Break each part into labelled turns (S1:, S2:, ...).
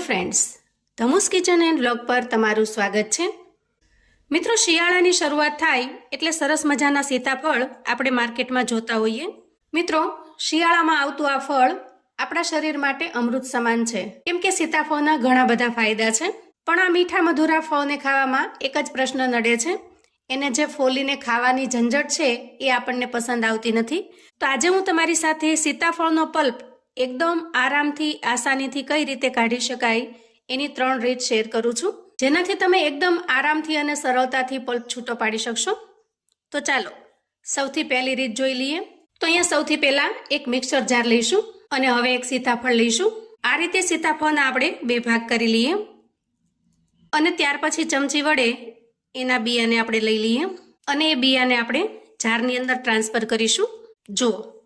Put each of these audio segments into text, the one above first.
S1: Friends ધમુસ kitchen and blog પર તમારું સ્વાગત છે. મિત્રો, શિયાળાની શરૂઆત થાય એટલે સરસ મજાના સીતાફળ આપણે માર્કેટમાં જોતા હોઈએ. મિત્રો, શિયાળામાં આવતું આ ફળ આપણા શરીર માટે અમૃત સમાન છે. કેમ કે સીતાફળના ઘણા બધા ફાયદા છે. પણ આ મીઠા મધુરા ફળને ખાવામાં એક જ પ્રશ્ન નડે છે. એને જે ફોલીને ખાવાની ઝંઝટ છે એ આપણને પસંદ આવતી નથી. તો આજે હું તમારી સાથે સીતાફળનો પલ્પ એકદમ આરામથી, આસાનીથી કઈ રીતે કાઢી શકાય એની ત્રણ રીત શેર કરું છું. જેનાથી તમે એકદમ આરામથી અને સરળતાથી પલ્પ છૂટો પાડી શકશો. તો ચાલો, સૌથી પહેલી રીત જોઈ લઈએ. તો અહીંયા સૌથી પહેલા એક મિક્સર જાર લઈશું અને હવે એક સીતાફળ લઈશું. આ રીતે સીતાફળના આપણે બે ભાગ કરી લઈએ. અને ત્યાર પછી ચમચી વડે એના બિયાને આપણે લઈ લઈએ. અને એ બિયાને આપણે જારની અંદર ટ્રાન્સફર કરીશું. જુઓ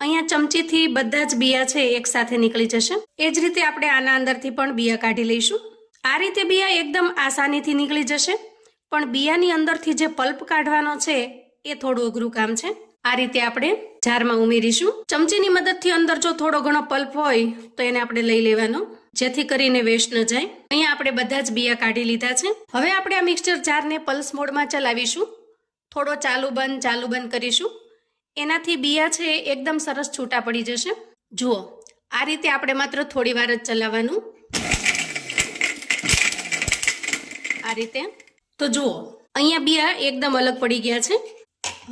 S1: અહીંયા ચમચીથી બધા જ બિયા છે એક સાથે નીકળી જશે. એ જ રીતે આપણે આના અંદરથી પણ બિયા કાઢી લઈશું. આ રીતે બિયા એકદમ આસાનીથી નીકળી જશે. પણ બિયાની અંદરથી જે પલ્પ કાઢવાનો છે એ થોડું અઘરું કામ છે. આ રીતે આપણે જારમાં ઉમેરીશું. ચમચીની મદદથી અંદર જો થોડો ઘણો પલ્પ હોય તો એને આપણે લઈ લેવાનો, જેથી કરીને વેસ્ટ ન જાય. અહીંયા આપણે બધા જ બિયા કાઢી લીધા છે. હવે આપણે આ મિક્સચર જારને પલ્સ મોડમાં ચલાવીશું. થોડો ચાલુ બંધ ચાલુ બંધ કરીશું. એનાથી બિયા છે એકદમ સરસ છૂટા પડી જશે. જુઓ, આ રીતે આપણે માત્ર થોડી વાર જ ચલાવવાનું. આ રીતે. તો જુઓ, અહીંયા બિયા એકદમ અલગ પડી ગયા છે.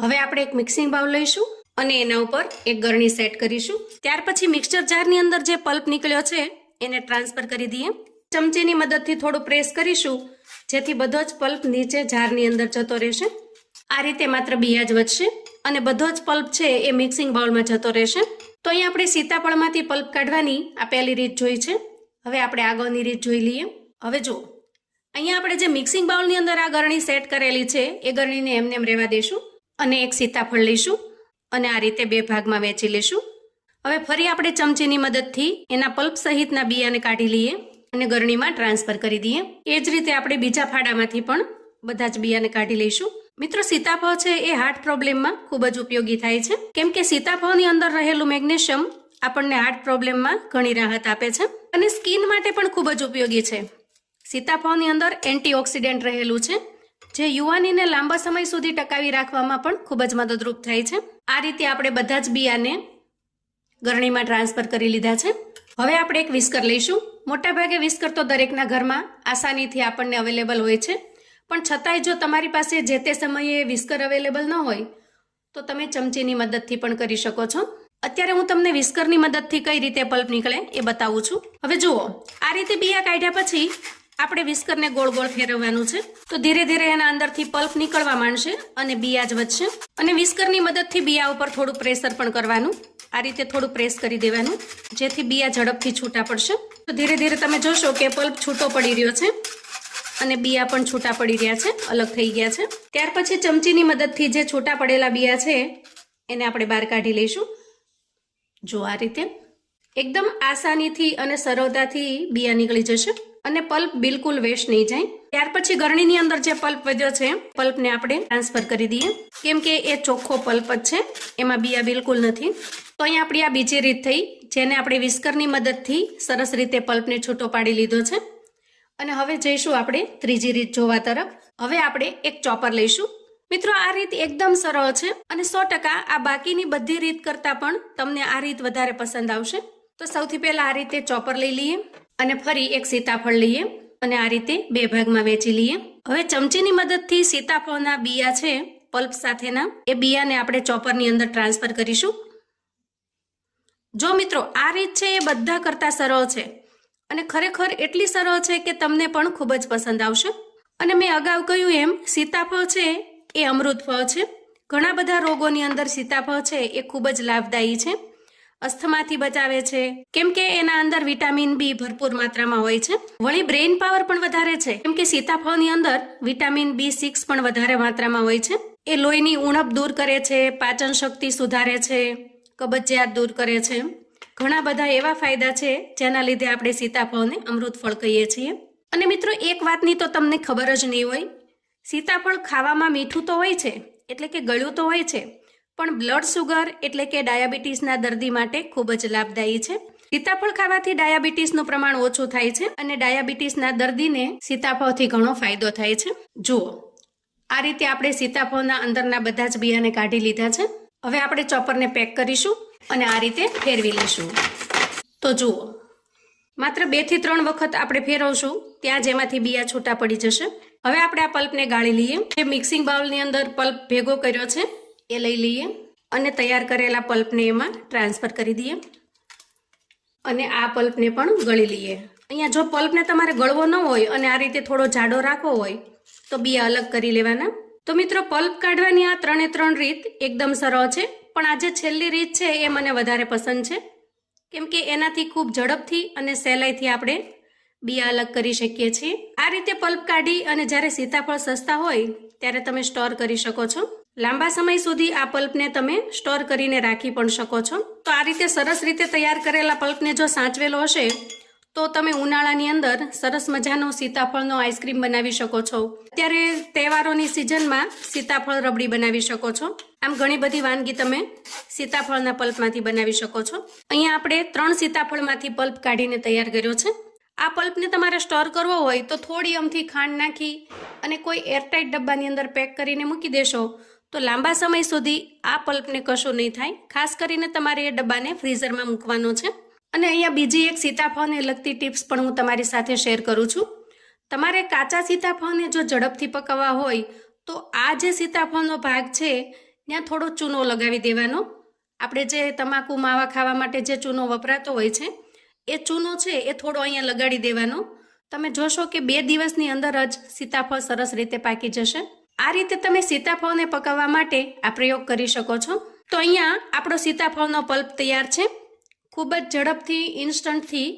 S1: હવે આપણે એક મિક્સિંગ બાઉલ લઈશું અને એના ઉપર એક ગરણી સેટ કરીશું. ત્યાર પછી મિક્સચર જારની અંદર જે પલ્પ નીકળ્યો છે, એને ટ્રાન્સફર કરી દઈએ. ચમચીની મદદથી થોડું પ્રેસ કરીશું, જેથી બધો જ પલ્પ નીચે જારની અંદર જતો રહેશે. આ રીતે માત્ર બિયા જ વધશે. અને બધો જ પલ્પ છે એ મિક્સિંગ બાઉલમાં જતો રહેશે. તો અહીં આપણે સીતાફળમાંથી પલ્પ કાઢવાની આ પહેલી રીત જોઈ છે. હવે આપણે આગળની રીત જોઈ લઈએ. હવે જુઓ. અહીંયા આપણે જે મિક્સિંગ બાઉલની અંદર આ ગરણી સેટ કરેલી છે, એ ગરણીને એમને એમ રહેવા દઈશું અને એક સીતાફળ લઈશું અને આ રીતે બે ભાગમાં વેચી લઈશું હવે ફરી આપણે ચમચીની મદદથી એના પલ્પ સહિતના બિયાને કાઢી લઈએ અને ગરણીમાં ટ્રાન્સફર કરી દઈએ. એ જ રીતે આપણે બીજા ફાડામાંથી પણ બધા જ બિયાને કાઢી લઈશું. મિત્રો, સીતાફળ છે એ હાર્ટ પ્રોબ્લેમમાં ખૂબ જ ઉપયોગી થાય છે. કેમ કે સીતાફળની અંદર રહેલું મેગ્નેશિયમ આપણને હાર્ટ પ્રોબ્લેમમાં ઘણી રાહત આપે છે અને સ્કિન માટે પણ ખૂબ જ ઉપયોગી છે. સીતાફળની અંદર એન્ટીઓક્સિડન્ટ રહેલું છે, જે યુવાનીને લાંબા સમય સુધી ટકાવી રાખવામાં પણ ખૂબ જ મદદરૂપ થાય છે. આ રીતે આપણે બધા જ બિયાને ગરણીમાં ટ્રાન્સફર કરી લીધા છે. હવે આપણે એક વિસ્કર લઈશું. મોટાભાગે વિસ્કર તો દરેકના ઘરમાં આસાનીથી આપણને અવેલેબલ હોય છે. પણ છતાંય જો તમારી પાસે જે તે સમયે વિસ્કર અવેલેબલ ન હોય, તો તમે ચમચીની મદદથી પણ કરી શકો છો. અત્યારે હું તમને વિસ્કરની મદદથી કઈ રીતે પલ્પ નીકળે એ બતાવું છું. હવે જુઓ, આ રીતે બિયા કાઢ્યા પછી આપણે વિસ્કરને ગોળ ગોળ ફેરવવાનું છે. તો ધીરે ધીરે એના અંદરથી પલ્પ નીકળવા માંડશે અને બિયા જ વધશે. અને વિસ્કરની મદદથી બિયા ઉપર થોડું પ્રેશર પણ કરવાનું. આ રીતે થોડું પ્રેસ કરી દેવાનું, જેથી બિયા ઝડપથી છૂટા પડશે. તો ધીરે ધીરે તમે જોશો કે પલ્પ છૂટો પડી રહ્યો છે. અને બિયા પણ છૂટા પડી રહ્યા છે, અલગ થઈ ગયા છે. ત્યાર પછી ચમચીની મદદથી જે છૂટા પડેલા બિયા છે, એને આપણે બહાર કાઢી લઈશું. જો આ રીતે એકદમ આસાનીથી અને સરળતાથી બિયા નીકળી જશે અને પલ્પ બિલકુલ વેસ્ટ નહીં જાય. ત્યાર પછી ગરણીની અંદર જે પલ્પ વધ્યો છે, પલ્પને આપણે ટ્રાન્સફર કરી દઈએ. કેમ કે એ ચોખ્ખો પલ્પ જ છે, એમાં બિયા બિલકુલ નથી. તો અહીંયા આપણી આ બીજી રીત થઈ, જેને આપણે વિસ્કરની મદદથી સરસ રીતે પલ્પને છૂટો પાડી લીધો છે. અને હવે જઈશું આપણે ત્રીજી રીત જોવા તરફ. હવે આપણે એક ચોપર લઈશું. મિત્રો, આ રીત એકદમ સરળ છે અને સો ટકા આ બાકીની બધી રીત કરતાં પણ તમને આ રીત વધારે પસંદ આવશે. તો સૌથી પહેલા આ રીતે ચોપર લઈ લઈએ અને ફરી એક સીતાફળ લઈએ અને આ રીતે બે ભાગમાં વેચી લઈએ. હવે ચમચીની મદદથી સીતાફળના બિયા છે, પલ્પ સાથેના, એ બિયાને આપણે ચોપરની અંદર ટ્રાન્સફર કરીશું. જો મિત્રો, આ રીત છે એ બધા કરતાં સરળ છે. અને ખરેખર એટલી સરળ છે કે તમને પણ ખૂબ જ પસંદ આવશે. અને મેં અગાઉ કહ્યું એમ, સીતાફળ છે એ અમૃત ફળ છે. ઘણા બધા રોગોની અંદર સીતાફળ છે એ ખૂબ જ લાભદાયી છે. અસ્થમાથી બચાવે છે. કેમ કે એના અંદર વિટામિન બી ભરપૂર માત્રામાં હોય છે. વળી બ્રેઇન પાવર પણ વધારે છે. કેમ કે સીતાફળની અંદર વિટામિન બી સિક્સ પણ વધારે માત્રામાં હોય છે. એ લોહીની ઉણપ દૂર કરે છે પાચન શક્તિ સુધારે છે, કબજિયાત દૂર કરે છે. ઘણા બધા એવા ફાયદા છે, જેના લીધે આપણે સીતાફળને અમૃત ફળ કહીએ છીએ. અને મિત્રો, એક વાતની તો તમને ખબર જ નહીં હોય, સીતાફળ ખાવામાં મીઠું તો હોય છે, એટલે કે ગળ્યું તો હોય છે, પણ બ્લડ સુગર એટલે કે ડાયાબિટીસના દર્દી માટે ખૂબ જ લાભદાયી છે. સીતાફળ ખાવાથી ડાયાબિટીસનું પ્રમાણ ઓછું થાય છે અને ડાયાબિટીસના દર્દીને સીતાફળથી ઘણો ફાયદો થાય છે. જુઓ, આ રીતે આપણે સીતાફળના અંદરના બધા જ બિયાને કાઢી લીધા છે. હવે આપણે ચોપરને પેક કરીશું. અને આ રીતે ફેરવી લઈશું. તો જુઓ, માત્ર બેથી ત્રણ વખત આપણે ફેરવશું, ત્યાં જ એમાંથી બિયા છૂટા પડી જશે. હવે આપણે આ પલ્પને ગાળી લઈએ. જે મિક્સિંગ બાઉલની અંદર પલ્પ ભેગો કર્યો છે, એ લઈ લઈએ. અને તૈયાર કરેલા પલ્પને એમાં ટ્રાન્સફર કરી દઈએ. અને આ પલ્પને પણ ગળી લઈએ. અહીંયા જો પલ્પને તમારે ગળવો ન હોય અને આ રીતે થોડો જાડો રાખવો હોય, તો બીયા અલગ કરી લેવાના. તો મિત્રો, પલ્પ કાઢવાની આ ત્રણે ત્રણ રીત એકદમ સરળ છે. પણ આ જે છેલ્લી રીત છે, એ મને વધારે પસંદ છે. કેમ કે એનાથી ખૂબ ઝડપથી અને સહેલાઈથી આપણે બિયા અલગ કરી શકીએ છીએ. આ રીતે પલ્પ કાઢી અને જ્યારે સીતાફળ સસ્તા હોય, ત્યારે તમે સ્ટોર કરી શકો છો. લાંબા સમય સુધી આ પલ્પને તમે સ્ટોર કરીને રાખી પણ શકો છો. તો આ રીતે સરસ રીતે તૈયાર કરેલા પલ્પને જો સાચવેલો હશે, તો તમે ઉનાળાની અંદર સરસ મજાનો સીતાફળનો આઈસ્ક્રીમ બનાવી શકો છો. અત્યારે તહેવારોની સિઝનમાં સીતાફળ રબડી બનાવી શકો છો. આમ ઘણી બધી વાનગી તમે સીતાફળના પલ્પમાંથી બનાવી શકો છો. અહીંયા આપણે ત્રણ સીતાફળમાંથી પલ્પ કાઢીને તૈયાર કર્યો છે. આ પલ્પને તમારે સ્ટોર કરવો હોય તો થોડી અમથી ખાંડ નાખી અને કોઈ એરટાઇટ ડબ્બાની અંદર પેક કરીને મૂકી દેશો. તો લાંબા સમય સુધી આ પલ્પને કશું નહીં થાય. ખાસ કરીને તમારે એ ડબ્બાને ફ્રીઝરમાં મૂકવાનો છે. અને અહીંયા બીજી એક સીતાફળને લગતી ટિપ્સ પણ હું તમારી સાથે શેર કરું છું. તમારે કાચા સીતાફળને જો ઝડપથી પકાવવા હોય તો આ જે સીતાફળનો ભાગ છે ત્યાં થોડો ચૂનો લગાવી દેવાનો. આપણે જે તમાકુ, માવા ખાવા માટે જે ચૂનો વપરાતો હોય છે, એ ચૂનો છે એ થોડો અહીંયા લગાડી દેવાનો. તમે જોશો કે બે દિવસની અંદર જ સીતાફળ સરસ રીતે પાકી જશે. આ રીતે તમે સીતાફળને પકાવવા માટે આ પ્રયોગ કરી શકો છો. તો અહીંયા આપણો સીતાફળનો પલ્પ તૈયાર છે. ખૂબ જ ઝડપથી, ઇન્સ્ટન્ટથી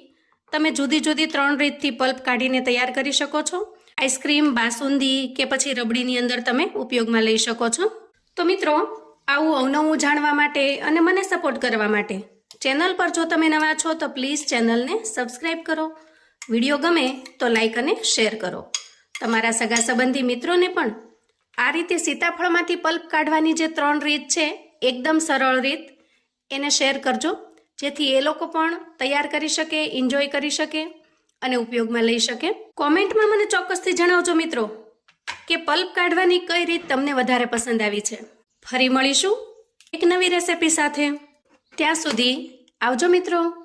S1: તમે જુદી જુદી ત્રણ રીતથી પલ્પ કાઢીને તૈયાર કરી શકો છો. આઈસ્ક્રીમ, બાસુંદી કે પછી રબડીની અંદર તમે ઉપયોગમાં લઈ શકો છો. તો મિત્રો, આવું અવનવું જાણવા માટે અને મને સપોર્ટ કરવા માટે ચેનલ પર જો તમે નવા છો તો પ્લીઝ ચેનલને સબસ્ક્રાઈબ કરો. વીડિયો ગમે તો લાઈક અને શેર કરો. તમારા સગા સંબંધી મિત્રોને પણ આ રીતે સીતાફળમાંથી પલ્પ કાઢવાની જે ત્રણ રીત છે, એકદમ સરળ રીત, એને શેર કરજો. જેથી એ લોકો પણ તૈયાર કરી શકે એન્જોય કરી શકે અને ઉપયોગમાં લઈ શકે. કોમેન્ટમાં મને ચોક્કસથી જણાવજો મિત્રો. કે પલ્પ કાઢવાની કઈ રીત તમને વધારે પસંદ આવી છે? ફરી મળીશું એક નવી રેસિપી સાથે. ત્યાં સુધી આવજો મિત્રો.